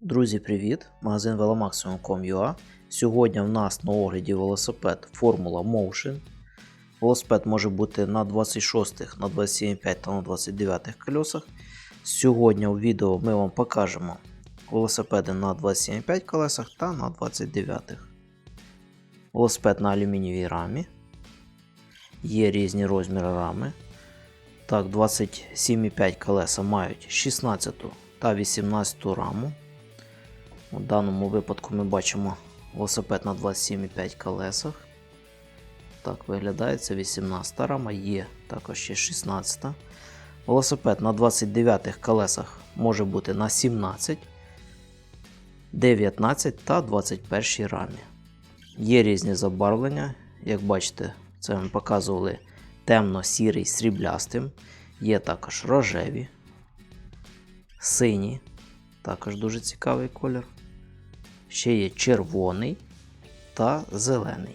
Друзі, привіт! Магазин velomaximum.com.ua Сьогодні в нас на огляді велосипед Formula Motion. Велосипед може бути на 26, на 27,5 та на 29 колесах. Сьогодні у відео ми вам покажемо велосипеди на 27,5 колесах та на 29. Велосипед на алюмінієвій рамі. Є різні розміри рами. Так, 27,5 колеса мають 16 та 18 раму. У даному випадку ми бачимо велосипед на 27,5 колесах. Так виглядає це 18 рама, є також ще 16. Велосипед на 29 колесах може бути на 17, 19 та 21 рамі. Є різні забарвлення, як бачите, це ми показували темно-сірий сріблястим. Є також рожеві, сині, також дуже цікавий колір. Ще є червоний та зелений.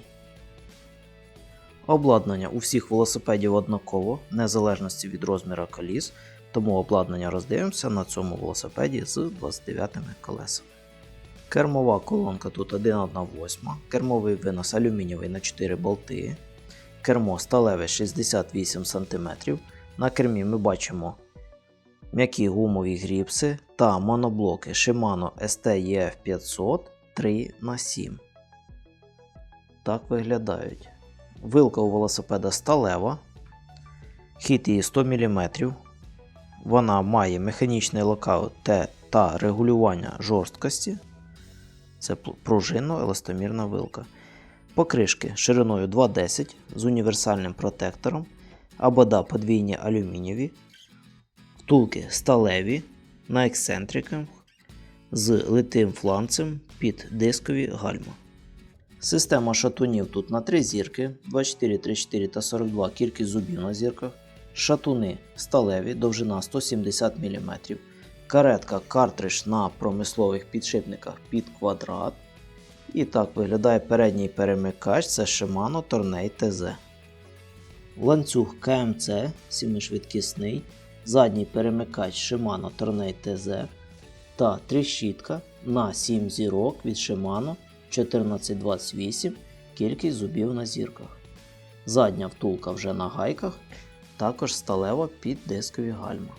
Обладнання у всіх велосипедів однаково, незалежності від розміру коліс, тому обладнання роздивимося на цьому велосипеді з 29 колесами. Кермова колонка тут 1,8, кермовий винос алюмінієвий на 4 болти, кермо сталеве 68 см. На кермі ми бачимо м'які гумові гріпси та моноблоки Shimano STEF 500 3х7. Так виглядають. Вилка у велосипеда сталева. Хід її 100 мм. Вона має механічний локаут та регулювання жорсткості. Це пружинно еластомірна вилка. Покришки шириною 2,10 з універсальним протектором. Абода подвійні алюмінієві. Втулки сталеві на ексцентриках з литим фланцем під дискові гальма. Система шатунів тут на 3 зірки 24, 34 та 42 кількість зубів на зірках. Шатуни сталеві, довжина 170 мм. Каретка картридж на промислових підшипниках під квадрат. І так виглядає передній перемикач це Shimano Tornei TZ. Ланцюг КМЦ 7-швидкісний, задній перемикач Shimano Tornei TZ та тріщітка на 7 зірок від Shimano 1428 кількість зубів на зірках. Задня втулка вже на гайках, також сталева під дискові гальма.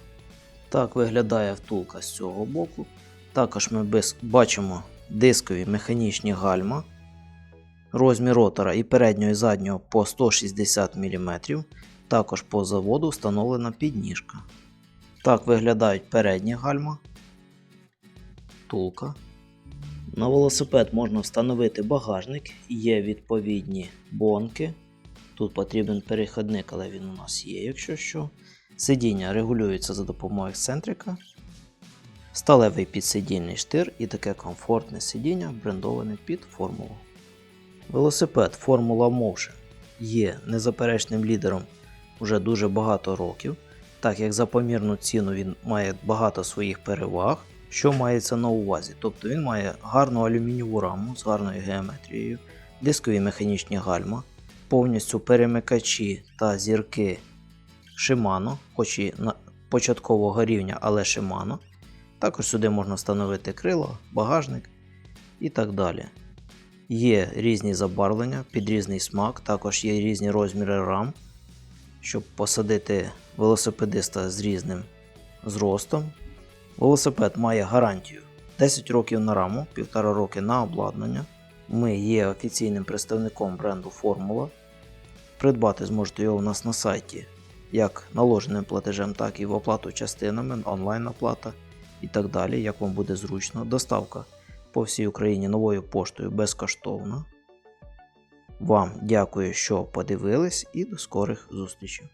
Так виглядає втулка з цього боку. Також ми бачимо дискові механічні гальма. Розмір ротора і переднього і заднього по 160 мм. Також по заводу встановлена підніжка. Так виглядають передні гальма. Втулка. На велосипед можна встановити багажник, є відповідні бонки. Тут потрібен перехідник, але він у нас є, якщо що. Сидіння регулюється за допомогою ексцентрика. Сталевий підсидільний штир і таке комфортне сидіння брендоване під формулу. Велосипед Formula Motion є незаперечним лідером вже дуже багато років, так як за помірну ціну він має багато своїх переваг. Що мається на увазі? Тобто він має гарну алюмінієву раму з гарною геометрією, дискові механічні гальма, повністю перемикачі та зірки Shimano, хоч і на початкового рівня, але Shimano. Також сюди можна встановити крило, багажник і так далі. Є різні забарвлення під різний смак, також є різні розміри рам, щоб посадити велосипедиста з різним зростом. Велосипед має гарантію 10 років на раму, 1,5 роки на обладнання. Ми є офіційним представником бренду Формула. Придбати зможете його у нас на сайті як наложеним платежем, так і в оплату частинами, онлайн-оплата і так далі, як вам буде зручно. Доставка по всій Україні новою поштою безкоштовна. Вам дякую, що подивились, і до скорих зустрічей!